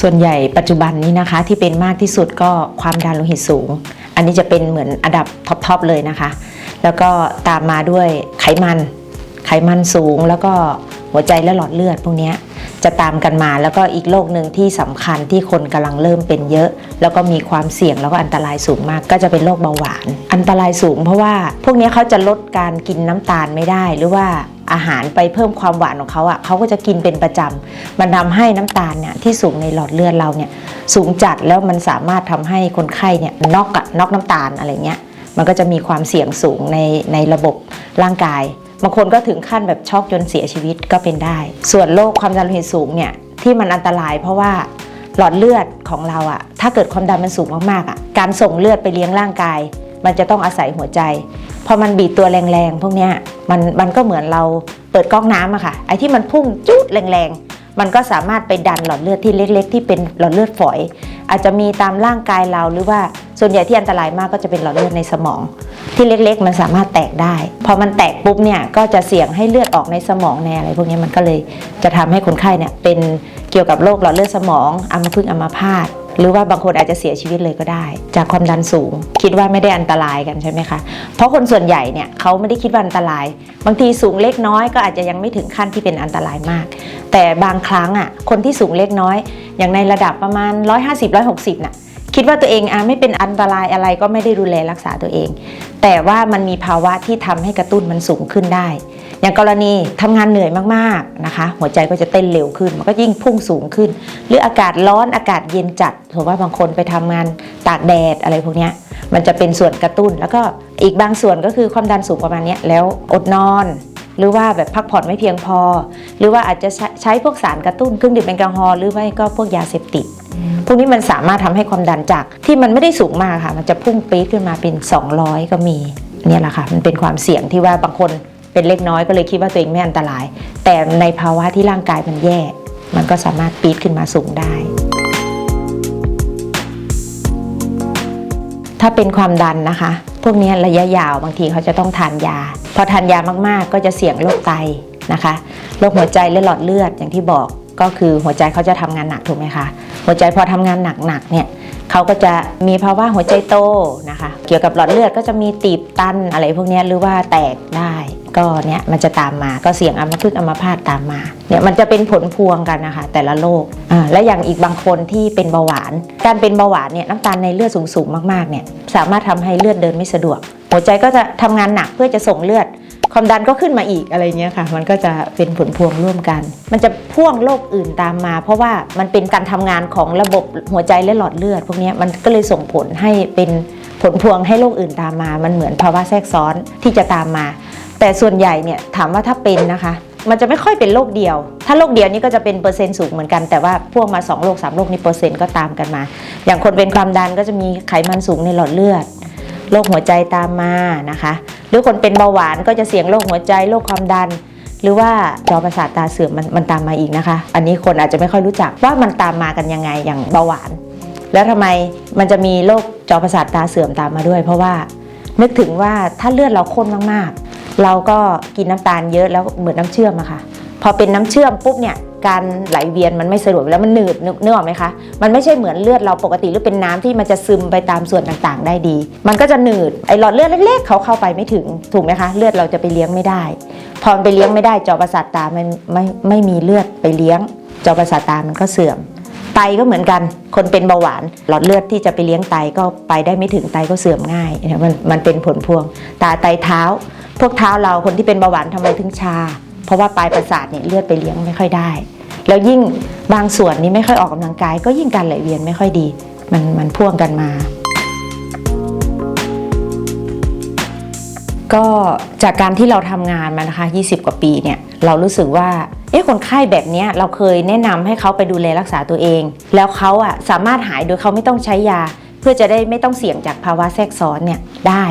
ส่วนใหญ่ปัจจุบันนี้นะคะที่เป็นมากที่สุดก็ความดันโลหิตสูง อันนี้จะเป็นเหมือนอันดับท็อปๆเลยนะคะ แล้วก็ตามมาด้วยไขมัน ไขมันสูงแล้วก็หัวใจและหลอดเลือดพวกนี้จะตามกันมาแล้วก็อีกโรคหนึ่งที่สำคัญที่คนกำลังเริ่มเป็นเยอะ แล้วก็มีความเสี่ยงแล้วก็อันตรายสูงมาก ก็จะเป็นโรคเบาหวาน อันตรายสูงเพราะว่าพวกนี้เขาจะลดการกินน้ำตาลไม่ได้หรือว่า อาหารไปเพิ่มความหวานของเขาอะเขาก็จะกินเป็นประจำมันทำให้น้ำตาลเนี่ยที่สูงในหลอดเลือดเราเนี่ยสูงจัดแล้วมันสามารถทำให้คนไข้เนี่ยน็อกอะน็อกน้ำตาลอะไรเงี้ยมันก็จะมีความเสี่ยงสูงในในระบบร่างกายบางคนก็ถึงขั้นแบบช็อกจนเสียชีวิตก็เป็นได้ ส่วนโรคความดันโลหิตสูงเนี่ยที่มันอันตรายเพราะว่าหลอดเลือดของเราอะถ้าเกิดความดันมันสูงมากๆอะการส่งเลือดไปเลี้ยงร่างกาย มันจะต้องอาศัยหัวใจ พอมันบีบตัวแรงๆ พวกเนี้ยมันมันก็เหมือนเราเปิดก๊อกน้ำอะค่ะ ไอ้ที่มันพุ่งจุดแรงๆ มันก็สามารถไปดันหลอดเลือดที่เล็ก ๆ ที่เป็นหลอดเลือดฝอย อาจจะมีตามร่างกายเราหรือว่าส่วนใหญ่ที่อันตรายมากก็จะเป็นหลอดเลือดในสมอง ที่เล็กๆ มันสามารถแตกได้ พอมันแตกปุ๊บเนี่ยก็จะเสี่ยงให้เลือดออกในสมองในอะไรพวกนี้มันก็เลยจะทำให้คนไข้เนี่ยเป็นเกี่ยวกับโรคหลอดเลือดสมองอัมพฤกษ์อัมพาต หรือว่าบางคนอาจจะเสียชีวิตเลยก็ได้ จากความดันสูง คิดว่าไม่ได้อันตรายกันใช่ไหมคะ เพราะคนส่วนใหญ่เนี่ยเขาไม่ได้คิดว่าอันตราย บางทีสูงเล็กน้อยก็อาจจะยังไม่ถึงขั้นที่เป็นอันตรายมาก แต่บางครั้งอะคนที่สูงเล็กน้อย อย่างในระดับประมาณ 150-160น่ะคิดว่าตัวเองอะไม่เป็นอันตรายอะไรก็ไม่ได้ดูแลรักษาตัวเอง แต่ว่ามันมีภาวะที่ทำให้กระตุ้นมันสูงขึ้นได้ อย่างกรณีทำงานเหนื่อยมากๆนะคะ หัวใจก็จะเต้นเร็วขึ้น มันก็ยิ่งพุ่งสูงขึ้น หรืออากาศร้อนอากาศเย็นจัดสมมติว่าบางคนไปทำงานตากแดดอะไรพวกเนี้ยมันจะเป็นส่วนกระตุ้น แล้วก็อีกบางส่วนก็คือความดันสูงประมาณเนี้ยแล้วอดนอน หรือว่าแบบพักผ่อนไม่เพียงพอ หรือว่าอาจจะใช้ใช้พวกสารกระตุ้นเครื่องดื่มแอลกอฮอล์หรือไม่ก็พวกยาเสพติดพวกนี้มันสามารถทำให้ความดันจากที่มันไม่ได้สูงมากค่ะ มันจะพุ่งปี๊ดขึ้นมาเป็น 200 ก็มีเนี่ยแหละค่ะ มันเป็นความเสี่ยงที่ว่าบางคน เป็นเล็กน้อยก็เลยคิดว่าตัวเองไม่อันตราย แต่ในภาวะที่ร่างกายมันแย่ มันก็สามารถปี๊ดขึ้นมาสูงได้ ถ้าเป็นความดันนะคะ พวกนี้ระยะยาวบางทีเขาจะต้องทานยา พอทานยามากๆ ก็จะเสี่ยงโรคไตนะคะโรคหัวใจและหลอดเลือดอย่างที่บอกก็คือหัวใจเขาจะทำงานหนักถูกไหมคะ หัวใจพอทำงานหนักๆเนี่ย เขาก็จะมีภาวะหัวใจโตนะคะ เกี่ยวกับหลอดเลือดก็จะมีตีบตันอะไรพวกนี้หรือว่าแตกได้ ก็เนี่ยมันจะตามมาก็เสี่ยงอัมพฤกษ์อัมพาตตามมาเนี่ยมันจะเป็นผลพวงกันนะคะ แต่ละโรคอ่าและอย่างอีกบางคนที่เป็นเบาหวาน การเป็นเบาหวานเนี่ยน้ำตาลในเลือดสูงๆมากๆเนี่ยสามารถทำให้เลือดเดินไม่สะดวก หัวใจก็จะทำงานหนักเพื่อจะส่งเลือด ความดันก็ขึ้นมาอีกอะไรเงี้ยค่ะ มันก็จะเป็นผลพวงร่วมกัน มันจะพ่วงโรคอื่นตามมา เพราะว่ามันเป็นการทำงานของระบบหัวใจและหลอดเลือด พวกนี้มันก็เลยส่งผลให้เป็นผลพวงให้โรคอื่นตามมา มันเหมือนภาวะแทรกซ้อนที่จะตามมา แต่ส่วนใหญ่เนี่ยถามว่าถ้าเป็นนะคะมันจะไม่ค่อยเป็นโรคเดียว ถ้าโรคเดียวนี่ก็จะเป็นเปอร์เซ็นต์สูงเหมือนกัน แต่ว่าพ่วงมา2โรค3โรคนี่เปอร์เซ็นต์ก็ตามกันมา อย่างคนเป็นความดันก็จะมีไขมันสูงในหลอดเลือด โรคหัวใจตามมานะคะ หรือคนเป็นเบาหวานก็จะเสี่ยงโรคหัวใจโรคความดัน หรือว่าจอประสาทตาเสื่อมมันมันตามมาอีกนะคะ อันนี้คนอาจจะไม่ค่อยรู้จักว่ามันตามมากันยังไงอย่างเบาหวาน แล้วทำไมมันจะมีโรคจอประสาทตาเสื่อมตามมาด้วย เพราะว่านึกถึงว่าถ้าเลือดเราข้นมากๆ เราก็กินน้ำตาลเยอะแล้วเหมือนน้ำเชื่อมอะค่ะ พอเป็นน้ำเชื่อมปุ๊บเนี่ย การไหลเวียนมันไม่สะดวกแล้วมันหนืดนึกนึกออกไหมคะ มันไม่ใช่เหมือนเลือดเราปกติหรือเป็นน้ำที่มันจะซึมไปตามส่วนต่างๆ ได้ดี มันก็จะหนืดไอหลอดเลือดเล็ก ๆ เขาเข้าไปไม่ถึงถูกไหมคะ เลือดเราจะไปเลี้ยงไม่ได้ พอไปเลี้ยงไม่ได้จอประสาทตามันไม่ไม่มีเลือดไปเลี้ยง จอประสาทตามันก็เสื่อมไตก็เหมือนกัน คนเป็นเบาหวาน หลอดเลือดที่จะไปเลี้ยงไตก็ไปได้ไม่ถึงไตก็เสื่อมง่ายเนี่ยมันมันเป็นผลพวง ตาไตเท้า พวกเท้าเราคนที่เป็นเบาหวานทำไมถึงชา เพราะว่าปลายประสาทเนี่ยเลือดไปเลี้ยงไม่ค่อยได้ แล้วยิ่งบางส่วนนี้ไม่ค่อยออกกำลังกาย ก็ยิ่งการไหลเวียนไม่ค่อยดี มันมันพ่วงกันมา ก็จากการที่เราทำงานมานะคะ 20 กว่าปีเนี่ยเรารู้สึกว่าเอ๊ะคนไข้แบบนี้เราเคยแนะนำให้เขาไปดูแลรักษาตัวเอง แล้วเขาอะสามารถหายโดยเขาไม่ต้องใช้ยา เพื่อจะได้ไม่ต้องเสี่ยงจากภาวะแทรกซ้อนเนี่ยได้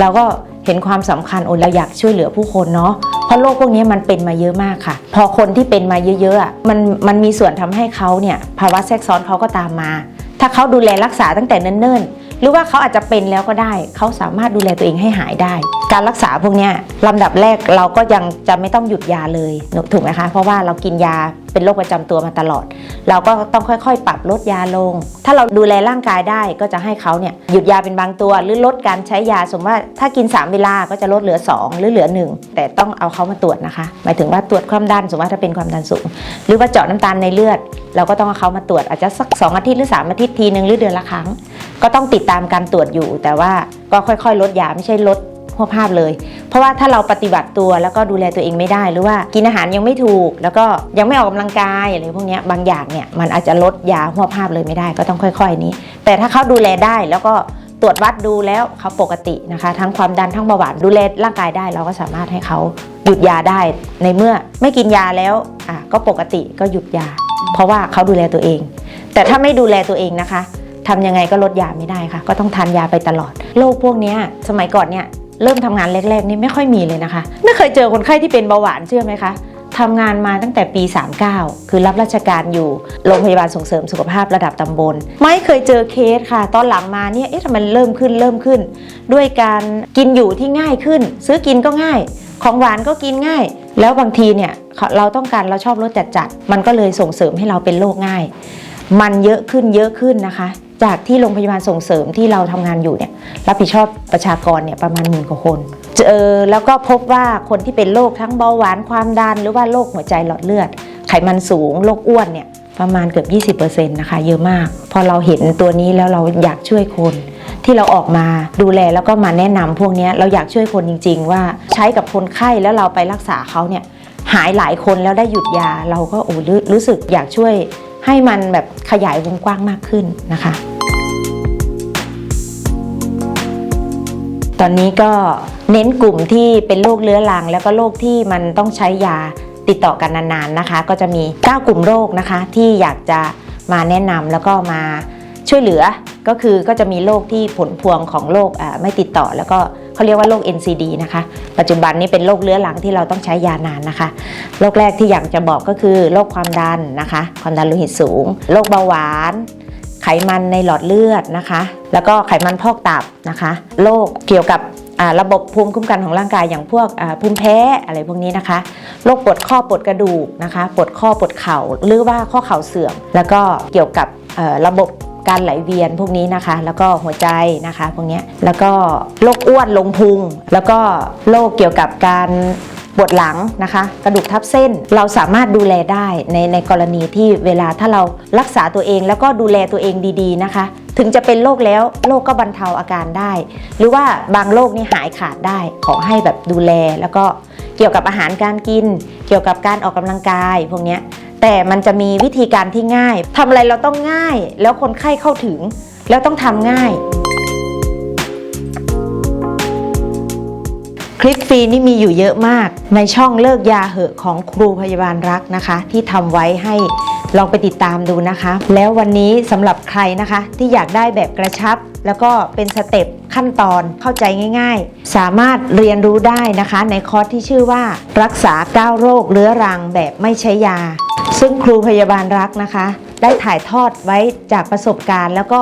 เราก็ เห็นความสำคัญโอ้เราอยากช่วยเหลือผู้คนเนาะเพราะโรคพวกนี้มันเป็นมาเยอะมากค่ะ พอคนที่เป็นมาเยอะๆอะมันมันมีส่วนทำให้เขาเนี่ยภาวะแทรกซ้อนเขาก็ตามมา ถ้าเขาดูแลรักษาตั้งแต่เนิ่นๆ รือว่าเขาอาจจะเป็นแล้วก็ได้ เขาสามารถดูแลตัวเองให้หายได้ การรักษาพวกนี้ลำดับแรกเราก็ยังจะไม่ต้องหยุดยาเลยถูกไหมคะ เพราะว่าเรากินยาเป็นโรคประจำตัวมาตลอด เราก็ต้องค่อยๆ ปรับลดยาลง ถ้าเราดูแลร่างกายได้ก็จะให้เขาเนี่ยหยุดยาเป็นบางตัว หรือลดการใช้ยาสมมติว่าถ้ากิน 3 เวลาก็จะลดเหลือ 2 หรือเหลือ 1 แต่ต้องเอาเขามาตรวจนะคะ หมายถึงว่าตรวจความดันสมมติว่าถ้าเป็นความดันสูง หรือว่าเจาะน้ำตาลในเลือด เราก็ต้องเอาเขามาตรวจอาจจะสัก 2 อาทิตย์หรือ 3 อาทิตย์ทีหนึ่งหรือเดือนละครั้ง ก็ต้องติดตามการตรวจอยู่ แต่ว่าก็ค่อยๆ ลดยาไม่ใช่ลดหัวภาพเลย เพราะว่าถ้าเราปฏิบัติตัวแล้วก็ดูแลตัวเองไม่ได้หรือว่ากินอาหารยังไม่ถูก แล้วก็ยังไม่ออกกำลังกายอะไรพวกนี้บางอย่างเนี่ยมันอาจจะลดยาหัวภาพเลยไม่ได้ก็ต้องค่อย ๆ นี้ แต่ถ้าเขาดูแลได้แล้วก็ตรวจวัดดูแล้วเขาปกตินะคะ ทั้งความดันทั้งเบาหวานดูแลร่างกายได้ เราก็สามารถให้เขาหยุดยาได้ในเมื่อไม่กินยาแล้วอะก็ปกติก็หยุดยา เพราะว่าเขาดูแลตัวเอง แต่ถ้าไม่ดูแลตัวเองนะคะ ทำยังไงก็ลดยาไม่ได้ค่ะ ก็ต้องทานยาไปตลอดโรคพวกนี้สมัยก่อนเนี่ยเริ่มทำงานแรกๆนี่ไม่ค่อยมีเลยนะคะ ไม่เคยเจอคนไข้ที่เป็นเบาหวานเชื่อไหมคะทำงานมาตั้งแต่ปี 39 คือรับราชการอยู่โรงพยาบาลส่งเสริมสุขภาพระดับตำบล ไม่เคยเจอเคสค่ะ ตอนหลังมาเนี่ยเอ๊ะทำไมมันเริ่มขึ้นเริ่มขึ้น ด้วยการกินอยู่ที่ง่ายขึ้น ซื้อกินก็ง่าย ของหวานก็กินง่าย แล้วบางทีเนี่ยเราต้องการเราชอบรสจัดๆมันก็เลยส่งเสริมให้เราเป็นโรคง่าย มันเยอะขึ้นเยอะขึ้นนะคะ จากที่โรงพยาบาลส่งเสริมที่เราทำงานอยู่เนี่ยรับผิดชอบประชากรเนี่ยประมาณหมื่นกว่าคนเจอแล้วก็พบว่าคนที่เป็นโรคทั้งเบาหวานความดัน หรือว่าโรคหัวใจหลอดเลือด ไขมันสูงโรคอ้วนเนี่ยประมาณเกือบ 20%นะคะเยอะมาก พอเราเห็นตัวนี้แล้วเราอยากช่วยคน ที่เราออกมาดูแลแล้วก็มาแนะนำพวกนี้เราอยากช่วยคนจริง ๆ ว่าใช้กับคนไข้แล้วเราไปรักษาเขาเนี่ยหายหลายคนแล้วได้หยุดยาเราก็โอ้รู้สึกอยากช่วย ให้มันแบบขยายวงกว้างมากขึ้นนะคะ ตอนนี้ก็เน้นกลุ่มที่เป็นโรคเรื้อรัง แล้วก็โรคที่มันต้องใช้ยาติดต่อกันนานๆนะคะ ก็จะมี 9 กลุ่มโรคนะคะ ที่อยากจะมาแนะนำแล้วก็มาช่วยเหลือก็คือก็จะมีโรคที่ผลพวงของโรคไม่ติดต่อแล้วก็ เขาเรียกว่าโรค NCD นะคะ ปัจจุบันนี้เป็นโรคเรื้อรังที่เราต้องใช้ยานานนะคะ โรคแรกที่อยากจะบอกก็คือโรคความดันนะคะ ความดันโลหิตสูง โรคเบาหวาน ไขมันในหลอดเลือดนะคะ แล้วก็ไขมันพอกตับนะคะ โรคเกี่ยวกับระบบภูมิคุ้มกันของร่างกายอย่างพวกภูมิแพ้อะไรพวกนี้นะคะโรคปวดข้อปวดกระดูกนะคะ ปวดข้อปวดเข่าหรือว่าข้อเข่าเสื่อม แล้วก็เกี่ยวกับระบบ การไหลเวียนพวกนี้นะคะ แล้วก็หัวใจนะคะพวกนี้แล้วก็โรคอ้วนลงพุง แล้วก็โรคเกี่ยวกับการปวดหลังนะคะ กระดูกทับเส้นเราสามารถดูแลได้ในในกรณีที่เวลาถ้าเรารักษาตัวเองแล้วก็ดูแลตัวเองดีๆนะคะ ถึงจะเป็นโรคแล้วโรคก็บรรเทาอาการได้ หรือว่าบางโรคนี่หายขาดได้ ขอให้แบบดูแลแล้วก็เกี่ยวกับอาหารการกิน เกี่ยวกับการออกกำลังกายพวกนี้ แต่มันจะมีวิธีการที่ง่ายทำอะไรเราต้องง่าย แล้วคนไข้เข้าถึง แล้วต้องทำง่าย คลิปฟรีนี่มีอยู่เยอะมาก ในช่องเลิกยาเหอะของครูพยาบาลรักนะคะ ที่ทำไว้ให้ลองไปติดตามดูนะคะ แล้ววันนี้สำหรับใครนะคะ ที่อยากได้แบบกระชับ แล้วก็เป็นสเต็ปขั้นตอนเข้าใจง่าย ๆ สามารถเรียนรู้ได้นะคะ ในคอร์สที่ชื่อว่า รักษา 9 โรคเรื้อรังแบบไม่ใช้ยา ซึ่งครูพยาบาลรักนะคะ ได้ถ่ายทอดไว้จากประสบการณ์ แล้วก็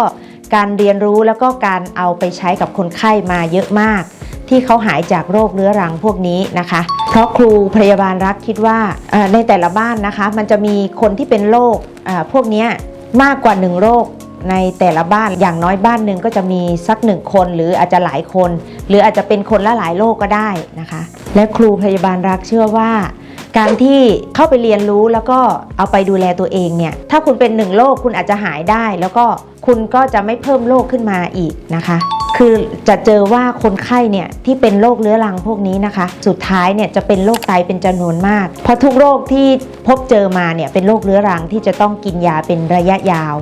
การเรียนรู้แล้วก็การเอาไปใช้กับคนไข้มาเยอะมาก ที่เขาหายจากโรคเรื้อรังพวกนี้นะคะ เพราะครูพยาบาลรักคิดว่าในแต่ละบ้านนะคะ มันจะมีคนที่เป็นโรคพวกนี้มากกว่าหนึ่งโรคในแต่ละบ้านอย่างน้อยบ้านหนึ่งก็จะมีสักหนึ่งคนหรืออาจจะหลายคน หรืออาจจะเป็นคนละหลายโรคก็ได้นะคะ และครูพยาบาลรักเชื่อว่า การที่เข้าไปเรียนรู้แล้วก็เอาไปดูแลตัวเองเนี่ย ถ้าคุณเป็นหนึ่งโรคคุณอาจจะหายได้แล้วก็ คุณก็จะไม่เพิ่มโรคขึ้นมาอีกนะคะ คือจะเจอว่าคนไข้เนี่ยที่เป็นโรคเรื้อรังพวกนี้นะคะ สุดท้ายเนี่ยจะเป็นโรคไตเป็นจำนวนมาก เพราะทุกโรคที่พบเจอมาเนี่ยเป็นโรคเรื้อรังที่จะต้องกินยาเป็นระยะยาว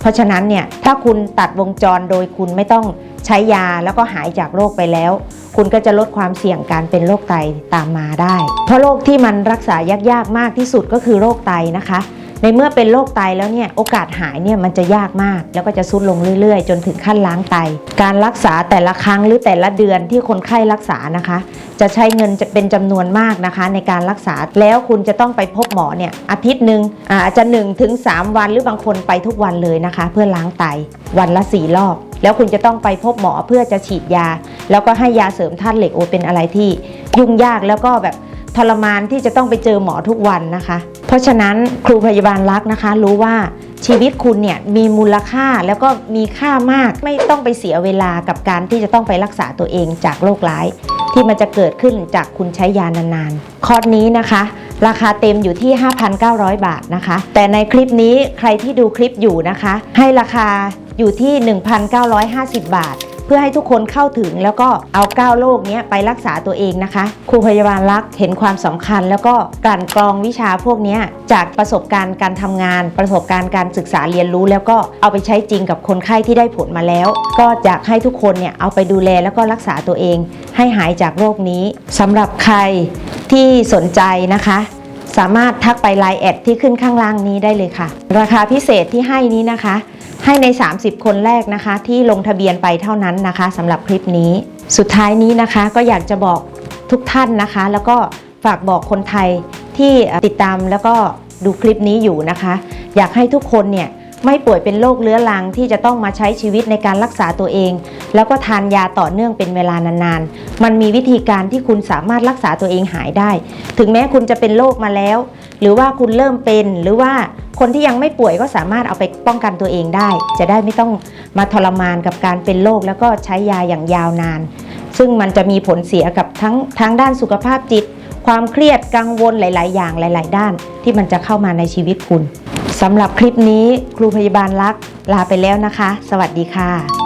เพราะฉะนั้นเนี่ยถ้าคุณตัดวงจรโดยคุณไม่ต้องใช้ยาแล้วก็หายจากโรคไปแล้ว คุณก็จะลดความเสี่ยงการเป็นโรคไตตามมาได้ เพราะโรคที่มันรักษายากๆมากที่สุดก็คือโรคไตนะคะ ในเมื่อเป็นโรคไตแล้วเนี่ยโอกาสหายเนี่ยมันจะยากมาก แล้วก็จะซุดลงเรื่อยๆ จนถึงขั้นล้างไต การรักษาแต่ละครั้งหรือแต่ละเดือนที่คนไข้รักษานะคะ จะใช้เงินจะเป็นจำนวนมากนะคะ ในการรักษาแล้วคุณจะต้องไปพบหมอเนี่ยอาทิตย์หนึ่งอาอาจจะ1ถึง3วันหรือบางคนไปทุกวันเลยนะคะ เพื่อล้างไตวันละ4รอบ แล้วคุณจะต้องไปพบหมอเพื่อจะฉีดยา แล้วก็ให้ยาเสริมธาตุเหล็กโอเป็นอะไรที่ยุ่งยากแล้วก็แบบทรมานที่จะต้องไปเจอหมอทุกวันนะคะ เพราะฉะนั้นครูพยาบาลรักนะคะ รู้ว่าชีวิตคุณเนี่ยมีมูลค่าแล้วก็มีค่ามากไม่ต้องไปเสียเวลากับการที่จะต้องไปรักษาตัวเองจากโรคร้าย ที่มันจะเกิดขึ้นจากคุณใช้ยานานๆคอร์สนี้นะคะ ราคาเต็มอยู่ที่ 5,900 บาทนะคะ แต่ในคลิปนี้ใครที่ดูคลิปอยู่นะคะ ให้ราคาอยู่ที่ 1,950 บาท เพื่อให้ทุกคนเข้าถึงแล้วก็เอาก้าวโรคนี้ไปรักษาตัวเองนะคะ ครูพยาบาลรักเห็นความสำคัญ แล้วก็กลั่นกรองวิชาพวกนี้จากประสบการณ์การทำงาน ประสบการณ์การศึกษาเรียนรู้ แล้วก็เอาไปใช้จริงกับคนไข้ที่ได้ผลมาแล้ว ก็อยากให้ทุกคนเนี่ยเอาไปดูแลแล้วก็รักษาตัวเอง ให้หายจากโรคนี้สำหรับใครที่สนใจนะคะ สามารถทักไปไลน์แอดที่ขึ้นข้างล่างนี้ได้เลยค่ะ ราคาพิเศษที่ให้นี้นะคะ ให้ใน 30 คนแรกนะคะ ที่ลงทะเบียนไปเท่านั้นนะคะสำหรับคลิปนี้ สุดท้ายนี้นะคะก็อยากจะบอกทุกท่านนะคะ แล้วก็ฝากบอกคนไทยที่ติดตามแล้วก็ดูคลิปนี้อยู่นะคะ อยากให้ทุกคนเนี่ย ไม่ป่วยเป็นโรคเรื้อรังที่จะต้องมาใช้ชีวิตในการรักษาตัวเอง แล้วก็ทานยาต่อเนื่องเป็นเวลานานๆ มันมีวิธีการที่คุณสามารถรักษาตัวเองหายได้ ถึงแม้คุณจะเป็นโรคมาแล้ว หรือว่าคุณเริ่มเป็นหรือว่าคนที่ยังไม่ป่วยก็สามารถเอาไปป้องกันตัวเองได้ จะได้ไม่ต้องมาทรมานกับการเป็นโรคแล้วก็ใช้ยาอย่างยาวนาน ซึ่งมันจะมีผลเสียกับทั้งทางด้านสุขภาพจิต ความเครียดกังวลหลาย ๆ อย่างหลาย ๆ ด้านที่มันจะเข้ามาในชีวิตคุณ สำหรับคลิปนี้ครูพยาบาลรักลาไปแล้วนะคะ สวัสดีค่ะ